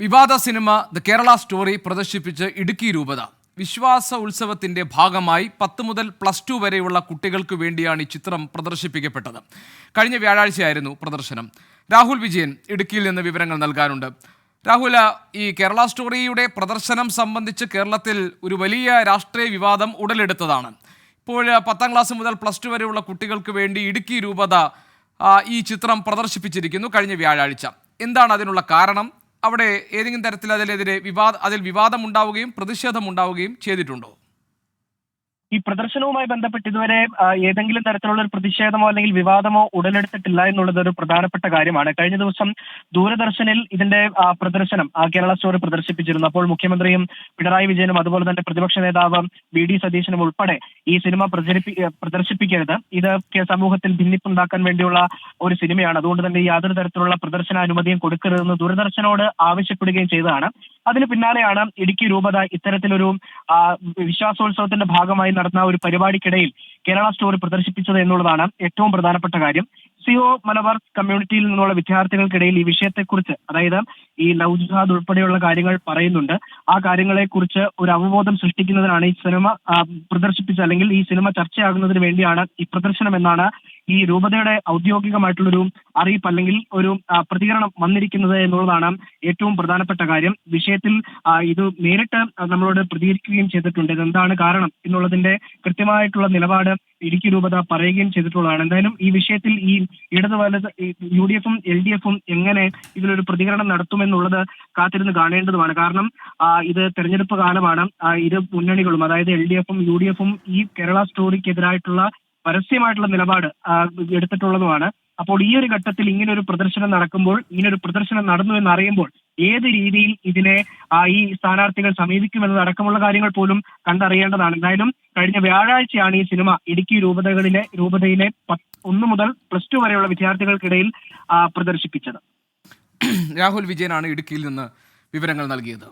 വിവാദ cinema the Kerala story പ്രദർശിപ്പിച്ച് ഇടുക്കി രൂപത. വിശ്വാസ ഉത്സവത്തിന്റെ ഭാഗമായി പത്ത് മുതൽ പ്ലസ് ടു വരെയുള്ള കുട്ടികൾക്ക് വേണ്ടിയാണ് ഈ ചിത്രം പ്രദർശിപ്പിക്കപ്പെട്ടത്. കഴിഞ്ഞ വ്യാഴാഴ്ചയായിരുന്നു പ്രദർശനം. രാഹുൽ വിജയൻ ഇടുക്കിയിൽ നിന്ന് വിവരങ്ങൾ നൽകാനുണ്ട്. രാഹുല ഈ കേരള സ്റ്റോറിയുടെ പ്രദർശനം സംബന്ധിച്ച് കേരളത്തിൽ ഒരു വലിയ രാഷ്ട്രീയ വിവാദം ഉടലെടുത്തതാണ്. ഇപ്പോൾ പത്താം ക്ലാസ് മുതൽ പ്ലസ് ടു വരെയുള്ള കുട്ടികൾക്ക് വേണ്ടി ഇടുക്കി രൂപത ഈ ചിത്രം പ്രദർശിപ്പിച്ചിരിക്കുന്നു കഴിഞ്ഞ വ്യാഴാഴ്ച. എന്താണ് അതിനുള്ള കാരണം? അവിടെ ഏതെങ്കിലും തരത്തിൽ അതിലെതിരെ വിവാദ അതിൽ വിവാദമുണ്ടാവുകയും പ്രതിഷേധമുണ്ടാവുകയും ചെയ്തിട്ടുണ്ടോ? ഈ പ്രദർശനവുമായി ബന്ധപ്പെട്ട് ഇതുവരെ ഏതെങ്കിലും തരത്തിലുള്ള ഒരു പ്രതിഷേധമോ അല്ലെങ്കിൽ വിവാദമോ ഉടലെടുത്തിട്ടില്ല എന്നുള്ളത് ഒരു പ്രധാനപ്പെട്ട കാര്യമാണ്. കഴിഞ്ഞ ദിവസം ദൂരദർശനിൽ ഇതിന്റെ പ്രദർശനം കേരള സ്റ്റോറി പ്രദർശിപ്പിച്ചിരുന്നു. അപ്പോൾ മുഖ്യമന്ത്രിയും പിണറായി വിജയനും അതുപോലെ തന്നെ പ്രതിപക്ഷ നേതാവ് വി. ഡി. സതീശനും ഉൾപ്പെടെ ഈ സിനിമ പ്രചരിപ്പി പ്രദർശിപ്പിക്കരുത്. ഇത് സമൂഹത്തിൽ ഭിന്നിപ്പുണ്ടാക്കാൻ വേണ്ടിയുള്ള ഒരു സിനിമയാണ്. അതുകൊണ്ട് തന്നെ യാതൊരു തരത്തിലുള്ള പ്രദർശന അനുമതിയും കൊടുക്കരുതെന്ന് ദൂരദർശനോട് ആവശ്യപ്പെടുകയും ചെയ്തതാണ്. അതിന് പിന്നാലെയാണ് ഇടുക്കി രൂപത ഇത്തരത്തിലൊരു വിശ്വാസോത്സവത്തിന്റെ ഭാഗമായി നടന്ന ഒരു പരിപാടിക്കിടയിൽ കേരള സ്റ്റോറി പ്രദർശിപ്പിച്ചത് എന്നുള്ളതാണ് ഏറ്റവും പ്രധാനപ്പെട്ട കാര്യം. സിഒ മലബാർ കമ്മ്യൂണിറ്റിയിൽ നിന്നുള്ള വിദ്യാർത്ഥികൾക്കിടയിൽ ഈ വിഷയത്തെക്കുറിച്ച് അതായത് ഈ ലവ് ജിഹാദ് ഉൾപ്പെടെയുള്ള കാര്യങ്ങൾ പറയുന്നുണ്ട്. ആ കാര്യങ്ങളെക്കുറിച്ച് ഒരു അവബോധം സൃഷ്ടിക്കുന്നതിനാണ് ഈ സിനിമ പ്രദർശിപ്പിച്ച അല്ലെങ്കിൽ ഈ സിനിമ ചർച്ചയാകുന്നതിന് വേണ്ടിയാണ് ഈ പ്രദർശനം എന്നാണ് ഈ രൂപതയുടെ ഔദ്യോഗികമായിട്ടുള്ളൊരു അറിയിപ്പ് അല്ലെങ്കിൽ ഒരു പ്രതികരണം വന്നിരിക്കുന്നത് എന്നുള്ളതാണ് ഏറ്റവും പ്രധാനപ്പെട്ട കാര്യം. വിഷയത്തിൽ ഇത് നേരിട്ട് നമ്മളോട് പ്രതികരിക്കുകയും ചെയ്തിട്ടുണ്ട്. ഇതെന്താണ് കാരണം എന്നുള്ളതിന്റെ കൃത്യമായിട്ടുള്ള നിലപാട് ഇടുക്കി രൂപത പറയുകയും ചെയ്തിട്ടുള്ളതാണ്. എന്തായാലും ഈ വിഷയത്തിൽ ഈ ഇടത് വലത് യു ഡി എഫും എൽ ഡി എഫും എങ്ങനെ ഇതിലൊരു പ്രതികരണം നടത്തുമെന്നുള്ളത് കാത്തിരുന്ന് കാണേണ്ടതുമാണ്. കാരണം ഇത് തെരഞ്ഞെടുപ്പ് കാലമാണ്. ഇത് മുന്നണികളും അതായത് എൽ ഡി എഫും യു ഡി എഫും ഈ കേരള സ്റ്റോറിക്കെതിരായിട്ടുള്ള പരസ്യമായിട്ടുള്ള നിലപാട് എടുത്തിട്ടുള്ളതുമാണ്. അപ്പോൾ ഈ ഒരു ഘട്ടത്തിൽ ഇങ്ങനെ ഒരു പ്രദർശനം നടക്കുമ്പോൾ ഇങ്ങനെ ഒരു പ്രദർശനം നടന്നു എന്ന് അറിയുമ്പോൾ ഏത് രീതിയിൽ ഇതിനെ ഈ സ്ഥാനാർത്ഥികൾ സമീപിക്കുമെന്നത് അടക്കമുള്ള കാര്യങ്ങൾ പോലും കണ്ടറിയേണ്ടതാണ്. എന്തായാലും കഴിഞ്ഞ വ്യാഴാഴ്ചയാണ് ഈ സിനിമ ഇടുക്കി രൂപതകളിലെ രൂപതയിലെ ഒന്ന് മുതൽ പ്ലസ് ടു വരെയുള്ള വിദ്യാർത്ഥികൾക്കിടയിൽ പ്രദർശിപ്പിച്ചത്. രാഹുൽ വിജയനാണ് ഇടുക്കിയിൽ നിന്ന് വിവരങ്ങൾ നൽകിയത്.